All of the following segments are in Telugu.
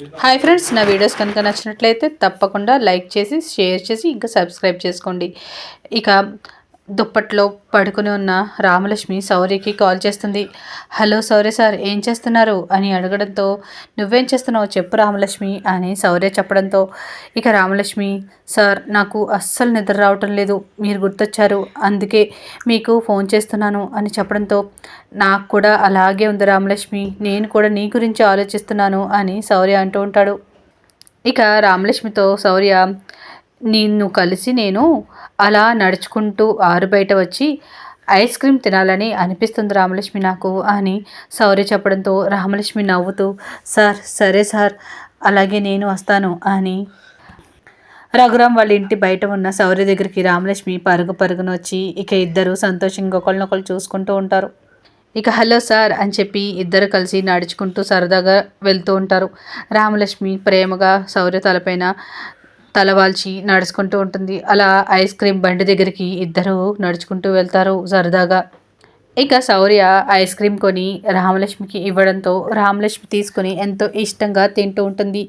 హాయ్ ఫ్రెండ్స్ నా వీడియోస్ కనుక నచ్చినట్లయితే తప్పకుండా లైక్ చేసి షేర్ చేసి ఇంకా సబ్స్క్రైబ్ చేసుకోండి. ఇక దుప్పట్లో పడుకుని ఉన్న రామలక్ష్మి శౌర్యకి కాల్ చేస్తుంది. హలో సౌర్య సార్ ఏం చేస్తున్నారు? అని అడగడంతో నువ్వేం చేస్తున్నావు చెప్పు రామలక్ష్మి అని శౌర్య చెప్పడంతో ఇక రామలక్ష్మి సార్ నాకు అస్సలు నిద్ర రావటం లేదు. మీరు గుర్తొచ్చారు. అందుకే మీకు ఫోన్ చేస్తున్నాను అని చెప్పడంతో నాకు కూడా అలాగే ఉంది రామలక్ష్మి. నేను కూడా నీ గురించి ఆలోచిస్తున్నాను అని శౌర్య అంటూ ఉంటాడు. ఇక రామలక్ష్మితో శౌర్య నిన్ను కలిసి నేను అలా నడుచుకుంటూ ఆరు బయట వచ్చి ఐస్ క్రీమ్ తినాలని అనిపిస్తుంది రామలక్ష్మి నాకు అని శౌర్య చెప్పడంతో రామలక్ష్మి నవ్వుతూ సార్ సరే సార్ అలాగే నేను వస్తాను అని. రఘురామ్ వాళ్ళ ఇంటి బయట ఉన్న సౌర్య దగ్గరికి రామలక్ష్మి పరుగు పరుగున వచ్చి ఇక ఇద్దరు సంతోషంగా ఒకళ్ళనొకళ్ళు చూసుకుంటూ ఉంటారు. ఇక హలో సార్ అని చెప్పి ఇద్దరు కలిసి నడుచుకుంటూ సరదాగా వెళ్తూ ఉంటారు. రామలక్ష్మి ప్రేమగా సౌర్య తలపైన తలవాల్చి నడుచుకుంటూ ఉంటుంది. అలా ఐస్ క్రీమ్ బండి దగ్గరికి ఇద్దరు నడుచుకుంటూ వెళ్తారు సరదాగా. ఇక శౌర్య ఐస్ క్రీమ్ కొని రామలక్ష్మికి ఇవ్వడంతో రామలక్ష్మి తీసుకొని ఎంతో ఇష్టంగా తింటూ ఉంటుంది.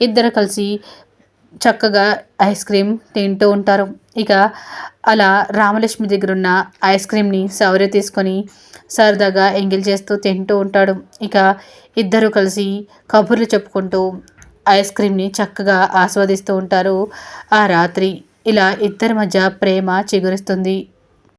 ఇద్దరు కలిసి చక్కగా ఐస్ క్రీమ్ తింటూ ఉంటారు. ఇక అలా రామలక్ష్మి దగ్గర ఉన్న ఐస్ క్రీమ్ని శౌర్య తీసుకొని సరదాగా ఎంగిల్ చేస్తూ తింటూ ఉంటాడు. ఇక ఇద్దరు కలిసి కబుర్లు చెప్పుకుంటూ ఐస్ క్రీమ్ని చక్కగా ఆస్వాదిస్తూ ఉంటారు. ఆ రాత్రి ఇలా ఇద్దరి మధ్య ప్రేమ చిగురిస్తుంది.